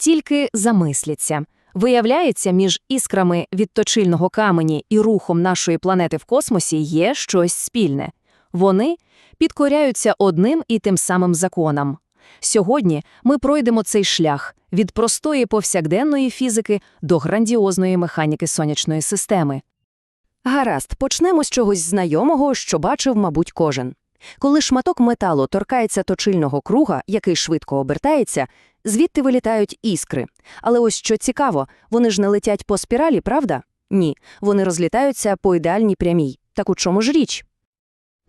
Тільки замисляться. Виявляється, між іскрами від точильного камені і рухом нашої планети в космосі є щось спільне. Вони підкоряються одним і тим самим законам. Сьогодні ми пройдемо цей шлях від простої повсякденної фізики до грандіозної механіки сонячної системи. Гаразд, почнемо з чогось знайомого, що бачив, мабуть, кожен. Коли шматок металу торкається точильного круга, який швидко обертається, звідти вилітають іскри. Але ось що цікаво, вони ж не летять по спіралі, правда? Ні, вони розлітаються по ідеальній прямій. Так у чому ж річ?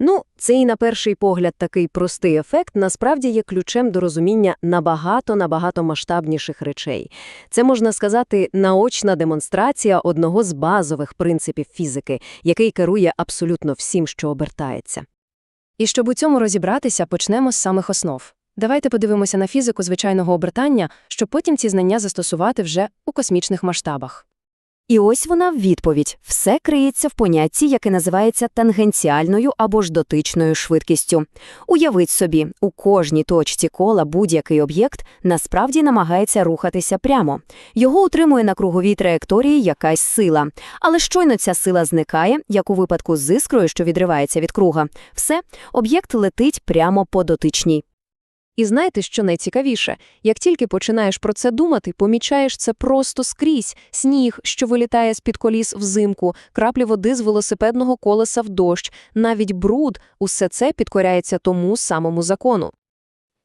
Ну, цей на перший погляд такий простий ефект насправді є ключем до розуміння набагато-набагато масштабніших речей. Це, можна сказати, наочна демонстрація одного з базових принципів фізики, який керує абсолютно всім, що обертається. І щоб у цьому розібратися, почнемо з самих основ. Давайте подивимося на фізику звичайного обертання, щоб потім ці знання застосувати вже у космічних масштабах. І ось вона в відповідь. Все криється в понятті, яке називається тангенціальною або ж дотичною швидкістю. Уявіть собі, у кожній точці кола будь-який об'єкт насправді намагається рухатися прямо. Його утримує на круговій траєкторії якась сила. Але щойно ця сила зникає, як у випадку з іскрою, що відривається від круга. Все, об'єкт летить прямо по дотичній. І знаєте, що найцікавіше? Як тільки починаєш про це думати, помічаєш це просто скрізь. Сніг, що вилітає з-під коліс взимку, краплі води з велосипедного колеса в дощ, навіть бруд – усе це підкоряється тому самому закону.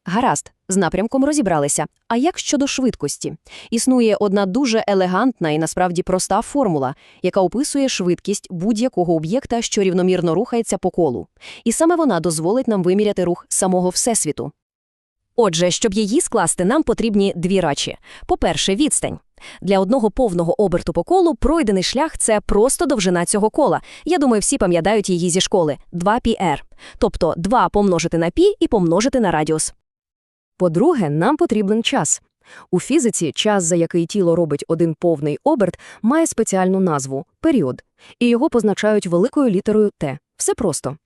Гаразд, з напрямком розібралися. А як щодо швидкості? Існує одна дуже елегантна і насправді проста формула, яка описує швидкість будь-якого об'єкта, що рівномірно рухається по колу. І саме вона дозволить нам виміряти рух самого Всесвіту. Отже, щоб її скласти, нам потрібні дві речі. По-перше, відстань. Для одного повного оберту по колу пройдений шлях – це просто довжина цього кола. Я думаю, всі пам'ятають її зі школи – 2πr. Тобто 2 помножити на π і помножити на радіус. По-друге, нам потрібен час. У фізиці час, за який тіло робить один повний оберт, має спеціальну назву – період. І його позначають великою літерою «Т». Все просто.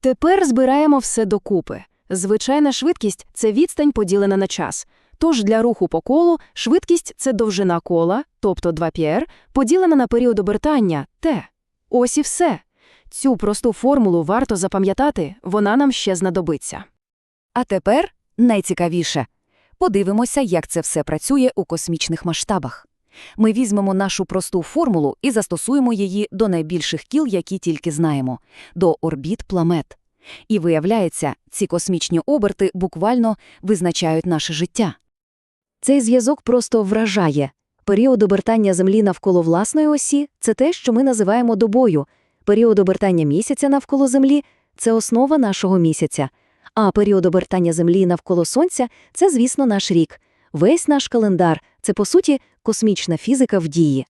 Тепер збираємо все докупи. Звичайна швидкість – це відстань поділена на час. Тож для руху по колу швидкість – це довжина кола, тобто 2πr, поділена на період обертання – t. Ось і все. Цю просту формулу варто запам'ятати, вона нам ще знадобиться. А тепер найцікавіше. Подивимося, як це все працює у космічних масштабах. Ми візьмемо нашу просту формулу і застосуємо її до найбільших кіл, які тільки знаємо – до орбіт планет. І виявляється, ці космічні оберти буквально визначають наше життя. Цей зв'язок просто вражає. Період обертання Землі навколо власної осі – це те, що ми називаємо добою. Період обертання місяця навколо Землі – це основа нашого місяця. А період обертання Землі навколо Сонця – це, звісно, наш рік. Весь наш календар – це, по суті, космічна фізика в дії.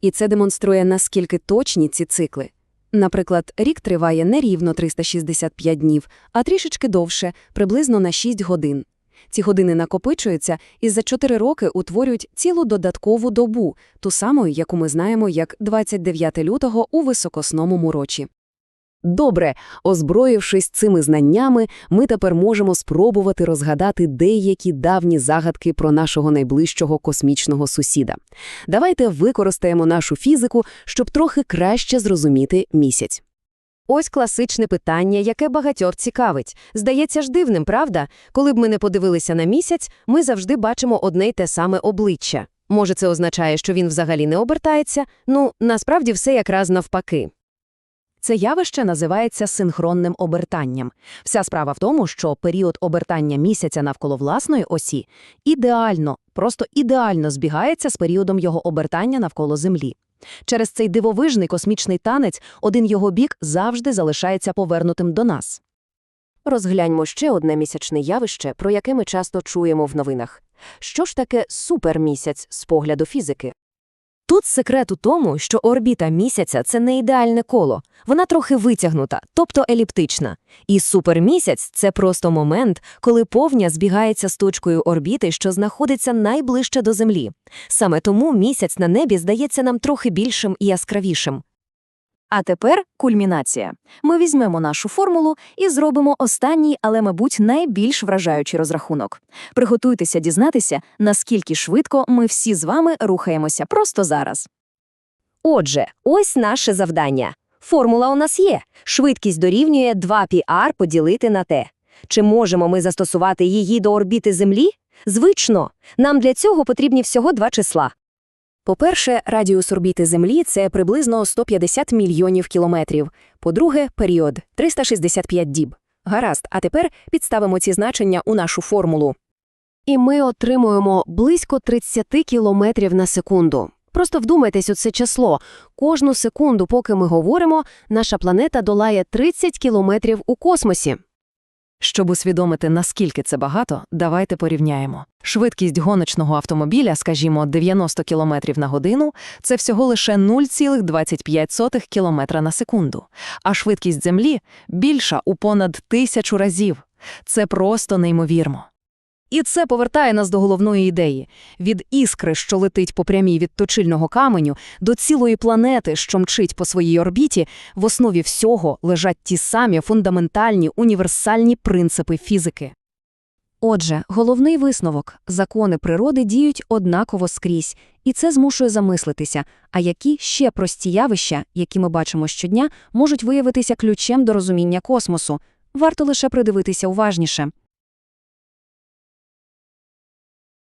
І це демонструє, наскільки точні ці цикли. Наприклад, рік триває не рівно 365 днів, а трішечки довше, приблизно на 6 годин. Ці години накопичуються і за 4 роки утворюють цілу додаткову добу, ту саму, яку ми знаємо як 29 лютого у високосному рочі. Добре, озброївшись цими знаннями, ми тепер можемо спробувати розгадати деякі давні загадки про нашого найближчого космічного сусіда. Давайте використаємо нашу фізику, щоб трохи краще зрозуміти місяць. Ось класичне питання, яке багатьох цікавить. Здається ж дивним, правда? Коли б ми не подивилися на місяць, ми завжди бачимо одне й те саме обличчя. Може, це означає, що він взагалі не обертається? Ну, насправді все якраз навпаки. Це явище називається синхронним обертанням. Вся справа в тому, що період обертання місяця навколо власної осі ідеально, просто ідеально збігається з періодом його обертання навколо Землі. Через цей дивовижний космічний танець один його бік завжди залишається повернутим до нас. Розгляньмо ще одне місячне явище, про яке ми часто чуємо в новинах. Що ж таке супермісяць з погляду фізики? Тут секрет у тому, що орбіта місяця – це не ідеальне коло, вона трохи витягнута, тобто еліптична. І супермісяць – це просто момент, коли повня збігається з точкою орбіти, що знаходиться найближче до Землі. Саме тому місяць на небі здається нам трохи більшим і яскравішим. А тепер кульмінація. Ми візьмемо нашу формулу і зробимо останній, але, мабуть, найбільш вражаючий розрахунок. Приготуйтеся дізнатися, наскільки швидко ми всі з вами рухаємося просто зараз. Отже, ось наше завдання. Формула у нас є. Швидкість дорівнює 2πr поділити на t. Чи можемо ми застосувати її до орбіти Землі? Звично. Нам для цього потрібні всього два числа. По-перше, радіус орбіти Землі – це приблизно 150 мільйонів кілометрів. По-друге, період – 365 діб. Гаразд, а тепер підставимо ці значення у нашу формулу. І ми отримуємо близько 30 кілометрів на секунду. Просто вдумайтесь у це число. Кожну секунду, поки ми говоримо, наша планета долає 30 кілометрів у космосі. Щоб усвідомити, наскільки це багато, давайте порівняємо. Швидкість гоночного автомобіля, скажімо, 90 км на годину, це всього лише 0,25 км на секунду. А швидкість Землі більша у понад тисячу разів. Це просто неймовірно. І це повертає нас до головної ідеї – від іскри, що летить по прямій від точильного каменю, до цілої планети, що мчить по своїй орбіті, в основі всього лежать ті самі фундаментальні універсальні принципи фізики. Отже, головний висновок – закони природи діють однаково скрізь, і це змушує замислитися, а які ще прості явища, які ми бачимо щодня, можуть виявитися ключем до розуміння космосу. Варто лише придивитися уважніше.